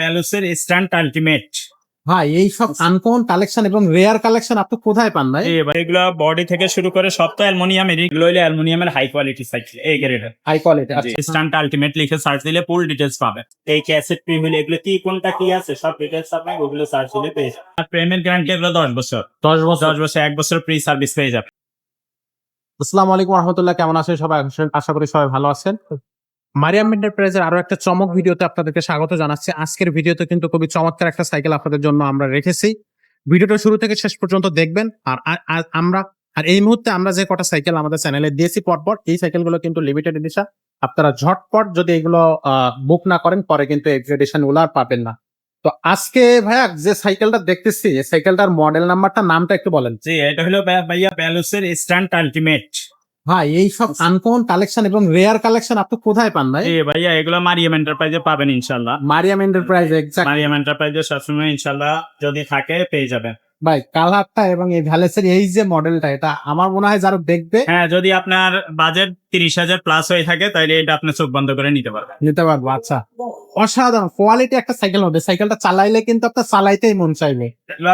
ব্যালুসের stand ultimate. ভাই এই সব আনকমন কালেকশন এবং রেয়ার কালেকশন আপনি কোথায় পান ভাই? এগুলো বডি থেকে শুরু করে সব তো অ্যালুমিনিয়ামের এগুলো হলো অ্যালুমিনিয়ামের হাই কোয়ালিটি সাইকেল এই গ্রেডের হাই কোয়ালিটি স্ট্যান্ড আলটিমেট লিখে সার্চ দিলে ফুল ডিটেলস পাবে এই ক্যাসেট প্রি হলে এগুলো কি কোনটা কি আছে? সব ডিটেলস আপনি গুগলে সার্চ দিলে পেয়ে যাবেন। আর প্রেমের গ্যারান্টি এগুলো দশ বছর। দশ বছর। দশ বছর এক বছর প্রি সার্ভিস পেয়ে যাবে আসসালামু আলাইকুম রহমতুল্লাহ। কেমন আছেন সবাই? আশা করি সবাই ভালো আছেন। মারিয়াম এন্টারপ্রাইজের আরও একটা চমক ভিডিওতে আপনাদেরকে স্বাগত জানাচ্ছি। আজকের ভিডিওতে কিন্তু খুবই চমৎকার একটা সাইকেল আপনাদের জন্য আমরা রেখেছি। ভিডিওটা শুরু থেকে শেষ পর্যন্ত দেখবেন। আর আমরা, আর এই মুহূর্তে আমরা যে কটা সাইকেল আমাদের চ্যানেলে দিয়েছি পরপর, এই সাইকেলগুলো কিন্তু লিমিটেড এডিশন আপনারা ঝটপট যদি এগুলো বুক না করেন, পরে কিন্তু এডিশনগুলো আর পাবেন না। তো আজকে ভাইয়া যে সাইকেলটা দেখতেছি সাইকেলটার মডেল নাম্বারটা নামটা একটু বলেন। জি, এটা হলো ভাইয়া ব্যালুসের স্ট্যান্ড আলটিমেট ভাই এই সব আনকমন কালেকশন এবং রেয়ার কালেকশন আপনি কোথায় পান ভাই? জি ভাইয়া এগুলো মারিয়াম এন্টারপ্রাইজে পাবেন ইনশাল্লাহ মারিয়াম এন্টারপ্রাইজ এক্সাক্ট মারিয়াম এন্টারপ্রাইজে সবসময় ইনশাল্লাহ যদি থাকে পেয়ে যাবেন। ভাই কালারটা এবং এই ভ্যালেসের এই যে মডেলটা এটা আমার মনে হয় যারা দেখবে হ্যাঁ যদি আপনার বাজেট তিরিশ হাজার প্লাস হয়ে থাকে তাহলে এটা আপনি চোখ বন্ধ করে নিতে পারবেন। নিতে পারব আচ্ছা। অসাধারণ কোয়ালিটি একটা সাইকেল হবে। সাইকেলটা চালাইলে কিন্তু আপনার চালাইতেই মন চাইবে।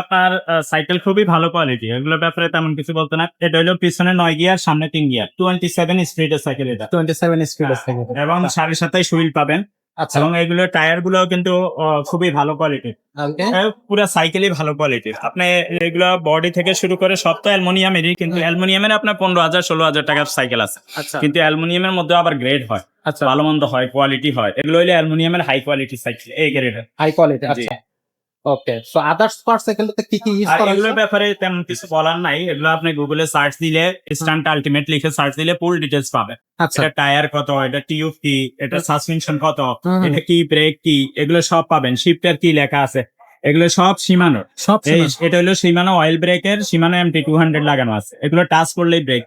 আপনার সাইকেল খুবই ভালো কোয়ালিটি এগুলোর ব্যাপারে তেমন কিছু বলতে না। এটা হলো পিছনে নয় গিয়ার সামনে তিন গিয়ার টোয়েন্টি সেভেন স্পিড এর সাইকেল এটা। টোয়েন্টি সেভেন স্পিডের সাইকেল এবং সাড়ে সাতাইশ হুইল পাবেন। এবং এগুলো টায়ারগুলো কিন্তু খুবই ভালো কোয়ালিটির. পুরো সাইকেলই ভালো কোয়ালিটির আপনি এগুলো বডি থেকে শুরু করে সব তো অ্যালমোনিয়ামেরই কিন্তু অ্যালমোনিয়ামের আপনার পনেরো হাজার ষোলো হাজার টাকার সাইকেল আছে। আচ্ছা। কিন্তু অ্যালমোনিয়ামের মধ্যে আবার গ্রেড হয়। আচ্ছা। ভালো মন্দ হয় কোয়ালিটি হয়। এগুলো হইলে অ্যালমোনিয়ামের হাই কোয়ালিটি সাইকেল এই গ্রেড হাই কোয়ালিটি আচ্ছা। ওকে সো আদার্স পার্ট সাইকেলটাতে কি কি ইউজ করা এগুলোর ব্যাপারে তেমন কিছু বলার নাই। এগুলো আপনি গুগলে সার্চ দিলে স্ট্যান্ড আলটিমেট লিখে সার্চ দিলে ফুল ডিটেলস পাবে। আচ্ছা। এটা টায়ার কত এটা টিউব কি এটা সাসপেনশন কত। এটা কি ব্রেক কি এগুলো সব পাবেন। শিফটার কি লেখা আছে এগুলো সব সীমানোর। সব এটা হলো সীমানো অয়েল ব্রেকের সীমানো এমটি টু হান্ড্রেড লাগানো আছে। এগুলো টাচ করলেই ব্রেক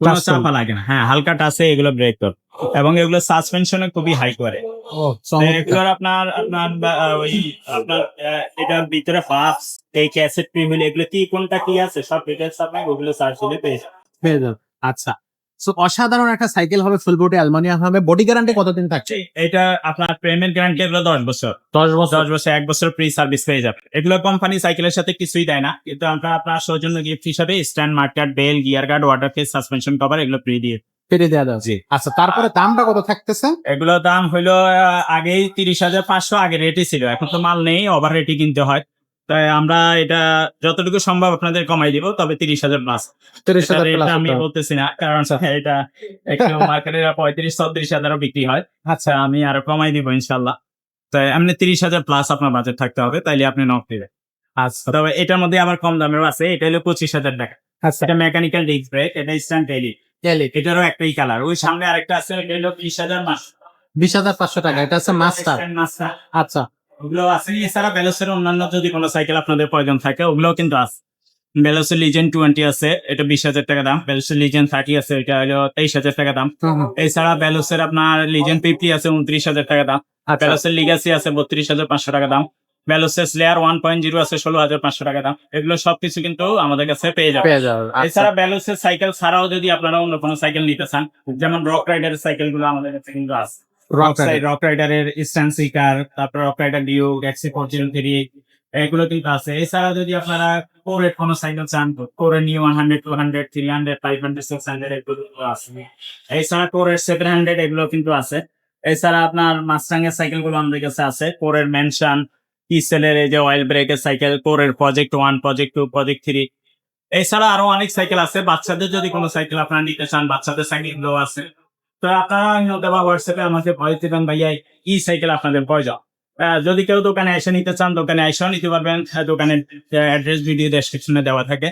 কোনো। চাপা লাগে না। হ্যাঁ হালকা টাচে এগুলো ব্রেক কর। এবং এগুলো সাসপেনশনে খুবই হাই করে। এগুলোর আপনার আপনার ওই আপনার এটার ভিতরে ফাফস এই ক্যাসেট প্রিমিল এগুলো কি কোনটা কি আছে? সব ডিটেলস আপনি গুগলে সার্চ দিলে পেয়ে যাবেন। পেয়ে যাবেন। আচ্ছা সো অসাধারণ একটা সাইকেল হবে ফুল বডি অ্যালুমিনিয়াম হবে। বডি গ্যারান্টি কতদিন থাকছে এটা আপনার পেমেন্ট গ্যারান্টি এগুলো দশ বছর। দশ বছর। দশ বছর এক বছর ফ্রি সার্ভিস পেয়ে যাবে। এগুলো কোম্পানি সাইকেলের সাথে কিছুই দেয় না। কিন্তু আমরা আপনার সৌজন্য গিফট হিসাবে stand market bell gear guard water case suspension cover এগুলো ফ্রি দিয়ে। পেরে দেওয়া। জি। আচ্ছা তারপরে দামটা কত থাকতেছে? এগুলো দাম হইল আগেই তিরিশ হাজার পাঁচশো আগে রেটই ছিল। এখন তো মাল নেই ওভার রেটই কিনতে হয়। তাই আমরা এটা যতটুকু সম্ভব আপনাদের কমাই দিব তবে তিরিশ হাজার প্লাস তিরিশ হাজার আমি বলতেছি না কারণ এটা একটু মার্কেটে পঁয়ত্রিশ ছত্রিশ হাজারও বিক্রি হয়। আচ্ছা আমি আরও কমাই দিব ইনশাল্লাহ। তাই এমনি তিরিশ হাজার প্লাস আপনার বাজেট থাকতে হবে তাইলে আপনি নক দিবেন। আচ্ছা। তবে এটার মধ্যে আবার কম দামেরও আছে এটা হলো পঁচিশ হাজার টাকা। আচ্ছা। এটা মেকানিক্যাল ডিস্ক ব্রেক এটা স্ট্যান্ড ডেলি এটারও একটাই কালার ওই সামনে আরেকটা আছে এটা হলো বিশ হাজার মাস বিশ হাজার পাঁচশো টাকা এটা মাস্টার মাস্টার আচ্ছা। ওগুলো আছে এছাড়া বেলসের অন্যান্য যদি কোনো সাইকেল আপনাদের প্রয়োজন থাকে ওগুলোও কিন্তু আছে। বেলসের টোয়েন্টি আছে এটা বিশ হাজার টাকা দাম। বেলসের থার্টি আছে এটা হলো তেইশ হাজার টাকা দাম। এছাড়া বেলসের আপনার ফিফটি আছে উনত্রিশ হাজার টাকা দাম। আচ্ছা। লিগাসি আছে বত্রিশ হাজার পাঁচশো টাকা দাম। বেলসের স্লেয়ার ওয়ান পয়েন্ট জিরো আছে ষোলো হাজার পাঁচশো টাকা দাম। এগুলো সবকিছু কিন্তু আমাদের কাছে পেয়ে যাবে আচ্ছা। এছাড়া বেলসের সাইকেল ছাড়াও যদি আপনারা অন্য কোনো সাইকেল নিতে চান যেমন রক রাইডারের সাইকেলগুলো আমাদের কাছে কিন্তু আছে। রক রক রাইডারের স্ট্যান্সি কার তারপর রক রাইডার ডিউ ট্যাক্সি ফরচুন থ্রি এগুলো কিন্তু আছে। এছাড়া যদি আপনারা কোরের কোনো সাইকেল চান কোরের new one hundred two hundred three hundred five hundred six hundred এগুলো আছে। এছাড়া কোরের সেভেন হান্ড্রেড এগুলো কিন্তু আছে। এছাড়া আপনার মাস্টাঙ্গের সাইকেলগুলো আমাদের কাছে আছে। কোরের মেনশন ইসেলের এই যে অয়েল ব্রেকের সাইকেল কোরের project one project two project three এছাড়া আরও অনেক সাইকেল আছে। বাচ্চাদের যদি কোনো সাইকেল আপনারা নিতে চান বাচ্চাদের সাইকেলগুলো আছে। তো আপনারা বা হোয়াটসঅ্যাপে আমাকে ভয় দিবেন ভাইয়া ই সাইকেল আপনাদের প্রয়োজন যদি কেউ দোকানে এসে নিতে চান দোকানে এসেও নিতে পারবেন। দোকানের অ্যাড্রেস ভিডিও ডেসক্রিপশনে দেওয়া থাকে।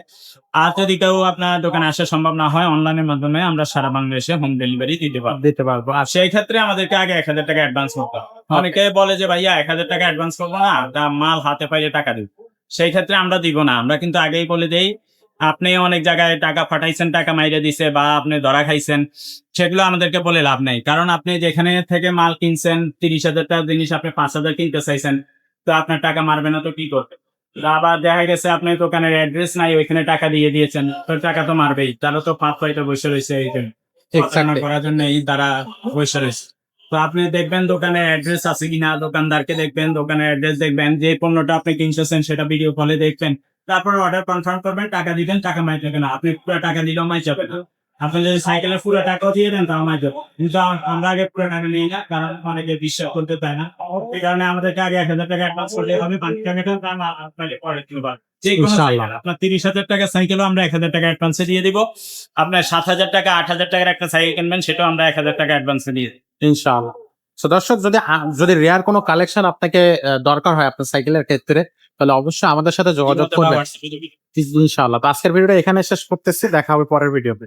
আর যদি কেউ আপনার দোকানে আসা সম্ভব না হয় অনলাইনের মাধ্যমে আমরা সারা বাংলাদেশে হোম ডেলিভারি দিতে পারব। দিতে পারব। আর সেই ক্ষেত্রে আমাদেরকে আগে এক হাজার টাকা অ্যাডভান্স করতে হবে। অনেকে বলে যে ভাইয়া এক হাজার টাকা অ্যাডভান্স করব না মাল হাতে পাইলে টাকা দিব। সেই ক্ষেত্রে আমরা দিব না। আমরা কিন্তু আগেই বলে দেই আপনি অনেক জায়গায় টাকা ফাটাইছেন টাকা মাইরে দিছে বা আপনি ধরা খাইছেন সেগুলো আমাদেরকে বলে লাভ নেই। কারণ আপনি যেখানে থেকে মাল কিনছেন তিরিশ হাজার টাকার জিনিস আপনি পাঁচ হাজার কিনতে চাইছেন তো আপনার টাকা মারবে না তো কি করবে? আবার দেখা গেছে আপনি দোকানের অ্যাড্রেস নাই ওইখানে টাকা দিয়ে দিয়েছেন তো টাকা তো মারবেই। তারা তো পাঁচ পাইতে বসে রয়েছে এই জন্য প্রতারণা Exactly. করার জন্য এই তারা বসে রয়েছে। তো আপনি দেখবেন দোকানের অ্যাড্রেস আছে কিনা দোকানদারকে দেখবেন দোকানের অ্যাড্রেস দেখবেন যে পণ্যটা আপনি কিনতেছেন সেটা ভিডিও কলে দেখবেন। তারপর অর্ডার কনফার্ম করবেন টাকা দিবেন টাকা মাই যাবে না। আপনি পুরো টাকা দিলেও মাই যাবে না। আপনি যদি সাইকেলের পুরো টাকাও দিয়ে দেন তাও মাই যাবে। কিন্তু আমরা আগে পুরো টাকা নিই না কারণ অনেকে বিশ্বাস করতে পায় না। এই কারণে আমাদেরকে আগে এক হাজার টাকা অ্যাডভান্স করতে হবে বাকি টাকাটা আমরা আপনাকে পরে কিনবার আপনার তিরিশ হাজার টাকা সাইকেলও আমরা এক হাজার টাকা অ্যাডভান্সে দিয়ে দিব। আপনার সাত হাজার টাকা আট হাজার টাকার একটা সাইকেল কিনবেন সেটাও আমরা এক হাজার টাকা অ্যাডভান্সে দিয়ে দিই ইনশাআল্লাহ। তো দর্শক যদি যদি রেয়ার কোনো কালেকশন আপনাকে দরকার হয় আপনার সাইকেলের ক্ষেত্রে তাহলে অবশ্যই আমাদের সাথে যোগাযোগ করবেন। ইনশাআল্লাহ। তো আজকের ভিডিওটা এখানে শেষ করতেছি। দেখা হবে পরের ভিডিওতে।